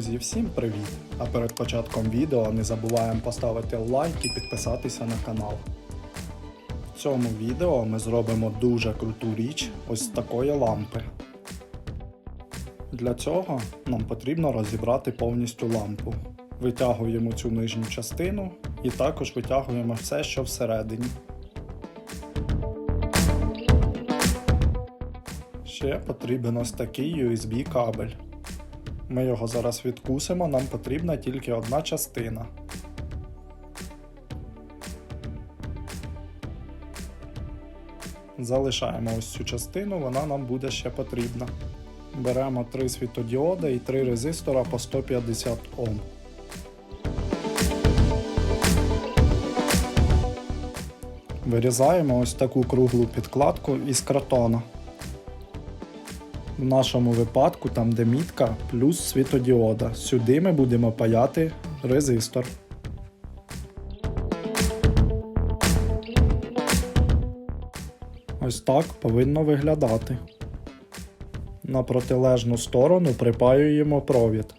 Друзі, всім привіт! А перед початком відео не забуваємо поставити лайк і підписатися на канал. В цьому відео ми зробимо дуже круту річ ось такої лампи. Для цього нам потрібно розібрати повністю лампу. Витягуємо цю нижню частину і також витягуємо все, що всередині. Ще потрібен ось такий USB кабель. Ми його зараз відкусимо, нам потрібна тільки одна частина. Залишаємо ось цю частину, вона нам буде ще потрібна. Беремо три світодіоди і три резистора по 150 Ом. Вирізаємо ось таку круглу підкладку із картона. В нашому випадку, там де мітка, плюс світодіода. Сюди ми будемо паяти резистор. Ось так повинно виглядати. На протилежну сторону припаюємо провід.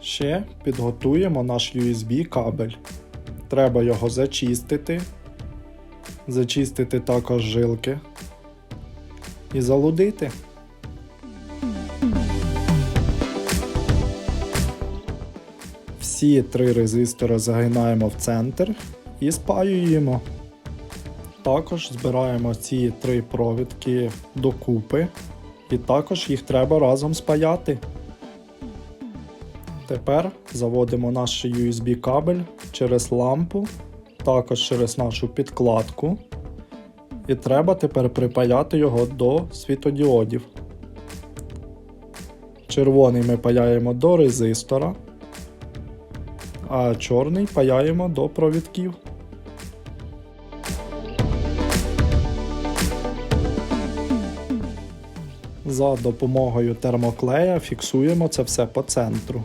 Ще підготуємо наш USB кабель. Треба його зачистити, зачистити також жилки і залудити. Всі три резистори загинаємо в центр і спаюємо. Також збираємо ці три провідки докупи, і також їх треба разом спаяти. Тепер заводимо наш USB кабель через лампу, також через нашу підкладку. І треба тепер припаяти його до світодіодів. Червоний ми паяємо до резистора, а чорний паяємо до провідків. За допомогою термоклея фіксуємо це все по центру.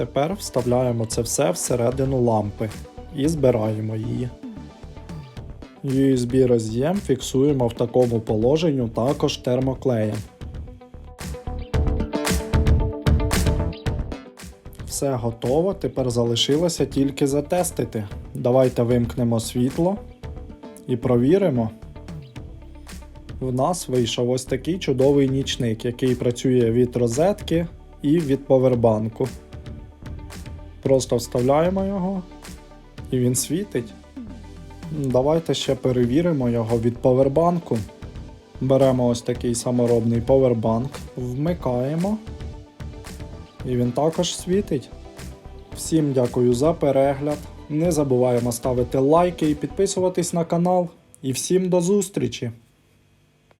Тепер вставляємо це все всередину лампи і збираємо її. USB роз'єм фіксуємо в такому положенні також термоклеєм. Все готово, тепер залишилося тільки затестити. Давайте вимкнемо світло і провіримо. В нас вийшов ось такий чудовий нічник, який працює від розетки і від повербанку. Просто вставляємо його і він світить. Давайте ще перевіримо його від повербанку. Беремо ось такий саморобний повербанк, вмикаємо, і він також світить. Всім дякую за перегляд. Не забуваємо ставити лайки і підписуватись на канал. І всім до зустрічі!